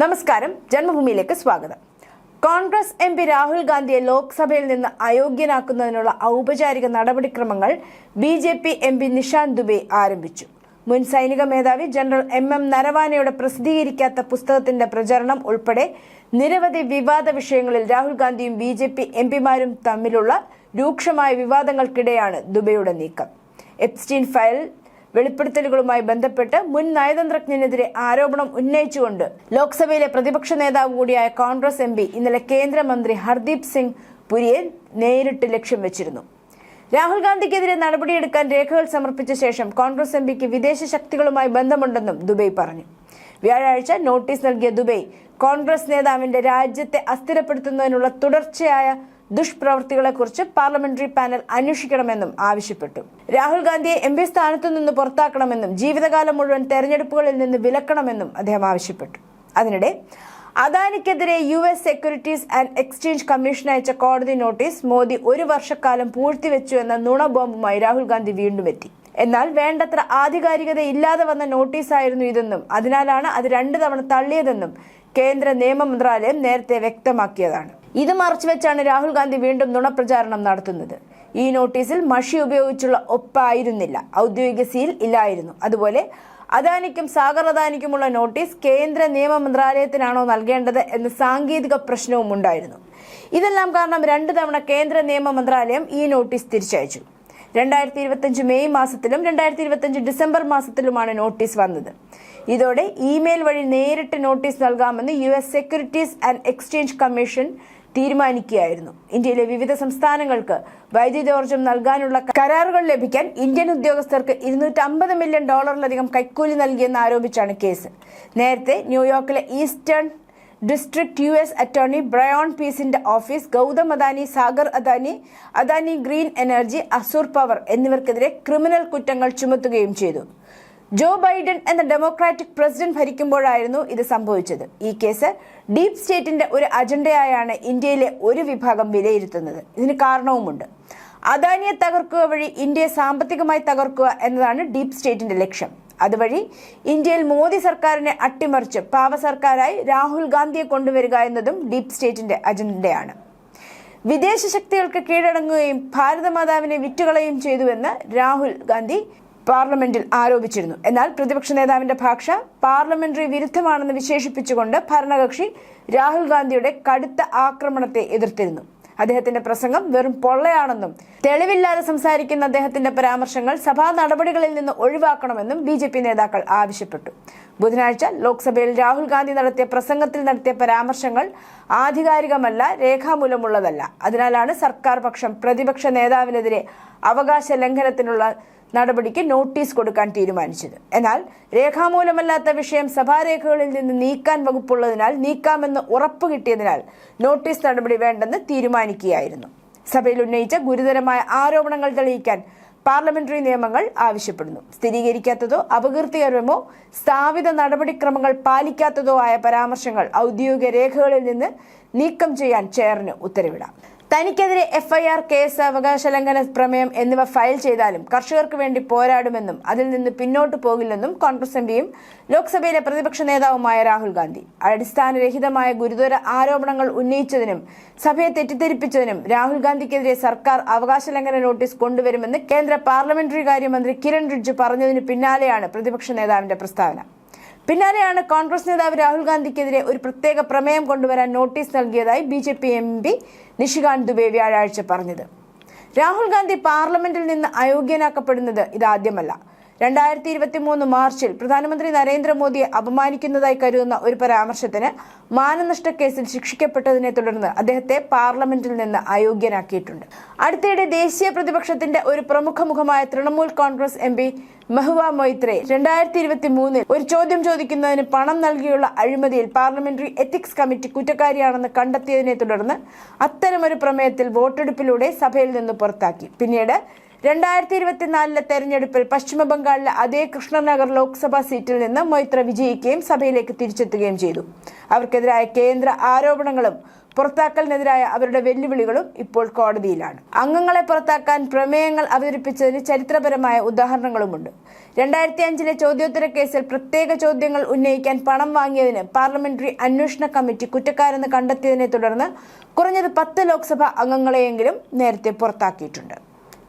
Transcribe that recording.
നമസ്കാരം. ജന്മഭൂമിയിലേക്ക് സ്വാഗതം. Congress M P Rahul ഗാന്ധിയെ ലോക്സഭയിൽ നിന്ന് അയോഗ്യനാക്കുന്നതിനുള്ള ഔപചാരിക നടപടിക്രമങ്ങൾ B J P M P Nishant Dubey ആരംഭിച്ചു. മുൻ സൈനിക മേധാവി ജനറൽ എം എം നരവാനയുടെ പ്രസിദ്ധീകരിക്കാത്ത പുസ്തകത്തിന്റെ പ്രചരണം ഉൾപ്പെടെ നിരവധി വിവാദ വിഷയങ്ങളിൽ രാഹുൽ ഗാന്ധിയും ബി ജെ പി എം പിമാരും തമ്മിലുള്ള രൂക്ഷമായ വിവാദങ്ങൾക്കിടെയാണ് ദുബെയുടെ നീക്കം. എപ്സ്റ്റീൻ ഫയൽ വെളിപ്പെടുത്തലുകളുമായി ബന്ധപ്പെട്ട് മുൻ നയതന്ത്രജ്ഞനെതിരെ ആരോപണം ഉന്നയിച്ചുകൊണ്ട് ലോക്സഭയിലെ പ്രതിപക്ഷ നേതാവ് കൂടിയായ കോൺഗ്രസ് എം ഇന്നലെ കേന്ദ്രമന്ത്രി ഹർദീപ് സിംഗ് പുരിയെ നേരിട്ട് ലക്ഷ്യം വെച്ചിരുന്നു. രാഹുൽ ഗാന്ധിക്കെതിരെ നടപടിയെടുക്കാൻ രേഖകൾ സമർപ്പിച്ച ശേഷം കോൺഗ്രസ് എം പിക്ക് വിദേശ ശക്തികളുമായി ബന്ധമുണ്ടെന്നും ദുബൈ പറഞ്ഞു. വ്യാഴാഴ്ച നോട്ടീസ് നൽകിയ ദുബൈ കോൺഗ്രസ് നേതാവിന്റെ രാജ്യത്തെ അസ്ഥിരപ്പെടുത്തുന്നതിനുള്ള തുടർച്ചയായ ദുഷ്പ്രവൃത്തികളെക്കുറിച്ച് പാർലമെന്ററി പാനൽ അന്വേഷിക്കണമെന്നും ആവശ്യപ്പെട്ടു. രാഹുൽ ഗാന്ധിയെ എം പി സ്ഥാനത്തു നിന്ന് പുറത്താക്കണമെന്നും ജീവിതകാലം മുഴുവൻ തെരഞ്ഞെടുപ്പുകളിൽ നിന്ന് വിലക്കണമെന്നും അദ്ദേഹം ആവശ്യപ്പെട്ടു. അതിനിടെ അദാനിക്കെതിരെ U S securities and exchange commission അയച്ച കോടതി നോട്ടീസ് മോദി ഒരു വർഷക്കാലം പൂഴ്ത്തിവെച്ചു എന്ന നുണ ബോംബുമായി രാഹുൽ ഗാന്ധി വീണ്ടും എത്തി. എന്നാൽ വേണ്ടത്ര ആധികാരികത ഇല്ലാതെ വന്ന നോട്ടീസായിരുന്നു ഇതെന്നും അതിനാലാണ് അത് രണ്ടു തവണ തള്ളിയതെന്നും കേന്ദ്ര നിയമ മന്ത്രാലയം നേരത്തെ വ്യക്തമാക്കിയതാണ്. ഇത് മറച്ചുവെച്ചാണ് രാഹുൽ ഗാന്ധി വീണ്ടും നുണപ്രചാരണം നടത്തുന്നത്. ഈ നോട്ടീസിൽ മഷി ഉപയോഗിച്ചുള്ള ഒപ്പായിരുന്നില്ല. ഔദ്യോഗിക സീൽ ഇല്ലായിരുന്നു. അതുപോലെ അദാനിക്കും സാഗർ അദാനിക്കുമുള്ള നോട്ടീസ് കേന്ദ്ര നിയമ മന്ത്രാലയത്തിനാണോ നൽകേണ്ടത് എന്ന സാങ്കേതിക പ്രശ്നവും ഉണ്ടായിരുന്നു. ഇതെല്ലാം കാരണം രണ്ട് തവണ കേന്ദ്ര നിയമ മന്ത്രാലയം ഈ നോട്ടീസ് തിരിച്ചയച്ചു. രണ്ടായിരത്തി ഇരുപത്തഞ്ച് മെയ് മാസത്തിലും രണ്ടായിരത്തി ഇരുപത്തഞ്ച് ഡിസംബർ മാസത്തിലുമാണ് നോട്ടീസ് വന്നത്. ഇതോടെ ഇമെയിൽ വഴി നേരിട്ട് നോട്ടീസ് നൽകാമെന്ന് U S securities and exchange commission തീരുമാനിക്കുകയായിരുന്നു. ഇന്ത്യയിലെ വിവിധ സംസ്ഥാനങ്ങൾക്ക് വൈദ്യുതോർജം നൽകാനുള്ള കരാറുകൾ ലഭിക്കാൻ ഇന്ത്യൻ ഉദ്യോഗസ്ഥർക്ക് ഇരുന്നൂറ്റമ്പത് മില്യൺ ഡോളറിലധികം കൈക്കൂലി നൽകിയെന്ന് ആരോപിച്ചാണ് കേസ്. നേരത്തെ ന്യൂയോർക്കിലെ eastern district U S attorney Breon പീസിന്റെ office Gautam Adani Sagar Adani Adani green energy Azure power എന്നിവർക്കെതിരെ criminal കുറ്റങ്ങൾ ചുമത്തുകയും ചെയ്തു. ജോ ബൈഡൻ എന്ന ഡെമോക്രാറ്റിക് പ്രസിഡന്റ് ഭരിക്കുമ്പോഴായിരുന്നു ഇത് സംഭവിച്ചത്. ഈ കേസ് ഡീപ് സ്റ്റേറ്റിന്റെ ഒരു അജണ്ടയായാണ് ഇന്ത്യയിലെ ഒരു വിഭാഗം വിലയിരുത്തുന്നത്. ഇതിന് കാരണവുമുണ്ട്. അദാനിയെ തകർക്കുക വഴി ഇന്ത്യയെ സാമ്പത്തികമായി തകർക്കുക എന്നതാണ് ഡീപ് സ്റ്റേറ്റിന്റെ ലക്ഷ്യം. അതുവഴി ഇന്ത്യയിൽ മോദി സർക്കാരിനെ അട്ടിമറിച്ച് പാവ സർക്കാരായി രാഹുൽ ഗാന്ധിയെ കൊണ്ടുവരിക എന്നതും ഡീപ് സ്റ്റേറ്റിന്റെ അജണ്ടയാണ്. വിദേശ ശക്തികൾക്ക് കീഴടങ്ങുകയും ഭാരതമാതാവിനെ വിറ്റുകളയും ചെയ്തുവെന്ന് രാഹുൽ ഗാന്ധി പാർലമെന്റിൽ ആരോപിച്ചിരുന്നു. എന്നാൽ പ്രതിപക്ഷ നേതാവിന്റെ ഭാഷ പാർലമെന്ററി വിരുദ്ധമാണെന്ന് വിശേഷിപ്പിച്ചുകൊണ്ട് ഭരണകക്ഷി രാഹുൽ ഗാന്ധിയുടെ കടുത്ത ആക്രമണത്തെ എതിർത്തിരുന്നു. അദ്ദേഹത്തിന്റെ പ്രസംഗം വെറും പൊള്ളയാണെന്നും തെളിവില്ലാതെ സംസാരിക്കുന്ന അദ്ദേഹത്തിന്റെ പരാമർശങ്ങൾ സഭാ നടപടികളിൽ നിന്ന് ഒഴിവാക്കണമെന്നും ബി ജെ പി നേതാക്കൾ ആവശ്യപ്പെട്ടു. ബുധനാഴ്ച ലോക്സഭയിൽ രാഹുൽ ഗാന്ധി നടത്തിയ പ്രസംഗത്തിൽ നടത്തിയ പരാമർശങ്ങൾ ആധികാരികമല്ല രേഖാമൂലമുള്ളതല്ല. അതിനാലാണ് സർക്കാർ പക്ഷം പ്രതിപക്ഷ നേതാവിനെതിരെ അവകാശ ലംഘനത്തിനുള്ള നടപടിക്ക് നോട്ടീസ് കൊടുക്കാൻ തീരുമാനിച്ചത്. എന്നാൽ രേഖാമൂലമല്ലാത്ത വിഷയം സഭാരേഖകളിൽ നിന്ന് നീക്കാൻ വകുപ്പുള്ളതിനാൽ നീക്കാമെന്ന് ഉറപ്പ് കിട്ടിയതിനാൽ നോട്ടീസ് നടപടി വേണ്ടെന്ന് തീരുമാനിക്കുകയായിരുന്നു. സഭയിൽ ഉന്നയിച്ച ഗുരുതരമായ ആരോപണങ്ങൾ തെളിയിക്കാൻ പാർലമെന്ററി നിയമങ്ങൾ ആവശ്യപ്പെടുന്നു. സ്ഥിരീകരിക്കാത്തതോ അപകീർത്തികരമോ സ്ഥാപിത നടപടിക്രമങ്ങൾ പാലിക്കാത്തതോ ആയ പരാമർശങ്ങൾ ഔദ്യോഗിക രേഖകളിൽ നിന്ന് നീക്കം ചെയ്യാൻ ചെയറിന് ഉത്തരവിടാം. തനിക്കെതിരെ എഫ്ഐആർ കേസ് അവകാശ ലംഘന പ്രമേയം എന്നിവ ഫയൽ ചെയ്താലും കർഷകർക്ക് വേണ്ടി പോരാടുമെന്നും അതിൽ നിന്ന് പിന്നോട്ട് പോകില്ലെന്നും കോൺഗ്രസ് എംപിയും ലോക്സഭയിലെ പ്രതിപക്ഷ നേതാവുമായ രാഹുൽ ഗാന്ധി. അടിസ്ഥാനരഹിതമായ ഗുരുതര ആരോപണങ്ങൾ ഉന്നയിച്ചതിനും സഭയെ തെറ്റിദ്ധരിപ്പിച്ചതിനും രാഹുൽ ഗാന്ധിക്കെതിരെ സർക്കാർ അവകാശ ലംഘന നോട്ടീസ് കൊണ്ടുവരുമെന്ന് കേന്ദ്ര പാർലമെന്ററി കാര്യമന്ത്രി കിരൺ റിജ്ജു പറഞ്ഞതിന് പിന്നാലെയാണ് പ്രതിപക്ഷ നേതാവിന്റെ പ്രസ്താവന. പിന്നാലെയാണ് കോൺഗ്രസ് നേതാവ് രാഹുൽ ഗാന്ധിക്കെതിരെ ഒരു പ്രത്യേക പ്രമേയം കൊണ്ടുവരാൻ നോട്ടീസ് നൽകിയതായി B J P M P Nishikant Dubey വ്യാഴാഴ്ച പറഞ്ഞത്. രാഹുൽ ഗാന്ധി പാർലമെന്റിൽ നിന്ന് അയോഗ്യനാക്കപ്പെടുന്നത് ഇതാദ്യമല്ല. രണ്ടായിരത്തി ഇരുപത്തി മൂന്ന് മാർച്ചിൽ പ്രധാനമന്ത്രി നരേന്ദ്രമോദിയെ അപമാനിക്കുന്നതായി കരുതുന്ന ഒരു പരാമർശത്തിന് മാനനഷ്ട കേസിൽ ശിക്ഷിക്കപ്പെട്ടതിനെ തുടർന്ന് അദ്ദേഹത്തെ പാർലമെന്റിൽ നിന്ന് അയോഗ്യനാക്കിയിട്ടുണ്ട്. അടുത്തിടെ ദേശീയ പ്രതിപക്ഷത്തിന്റെ ഒരു പ്രമുഖ മുഖമായ Trinamool Congress M P Mahua Moitra രണ്ടായിരത്തി ഇരുപത്തി മൂന്നിൽ ഒരു ചോദ്യം ചോദിക്കുന്നതിന് പണം നൽകിയുള്ള അഴിമതിയിൽ പാർലമെന്ററി എത്തിക്സ് കമ്മിറ്റി കുറ്റക്കാരിയാണെന്ന് കണ്ടെത്തിയതിനെ തുടർന്ന് അത്തരമൊരു പ്രമേയത്തിൽ വോട്ടെടുപ്പിലൂടെ സഭയിൽ നിന്ന് പുറത്താക്കി. പിന്നീട് രണ്ടായിരത്തി ഇരുപത്തിനാലിലെ തെരഞ്ഞെടുപ്പിൽ പശ്ചിമ ബംഗാളിലെ അതേ കൃഷ്ണനഗർ ലോക്സഭാ സീറ്റിൽ നിന്ന് മൊയ്ത്ര വിജയിക്കുകയും സഭയിലേക്ക് തിരിച്ചെത്തുകയും ചെയ്തു. അവർക്കെതിരായ കേന്ദ്ര ആരോപണങ്ങളും പുറത്താക്കലിനെതിരായ അവരുടെ വെല്ലുവിളികളും ഇപ്പോൾ കോടതിയിലാണ്. അംഗങ്ങളെ പുറത്താക്കാൻ പ്രമേയങ്ങൾ അവതരിപ്പിച്ചതിന് ചരിത്രപരമായ ഉദാഹരണങ്ങളുമുണ്ട്. രണ്ടായിരത്തി അഞ്ചിലെ ചോദ്യോത്തര കേസിൽ പ്രത്യേക ചോദ്യങ്ങൾ ഉന്നയിക്കാൻ പണം വാങ്ങിയതിന് പാർലമെന്ററി അന്വേഷണ കമ്മിറ്റി കുറ്റക്കാരെന്ന് കണ്ടെത്തിയതിനെ തുടർന്ന് കുറഞ്ഞത് പത്ത് ലോക്സഭാ അംഗങ്ങളെയെങ്കിലും നേരത്തെ പുറത്താക്കിയിട്ടുണ്ട്.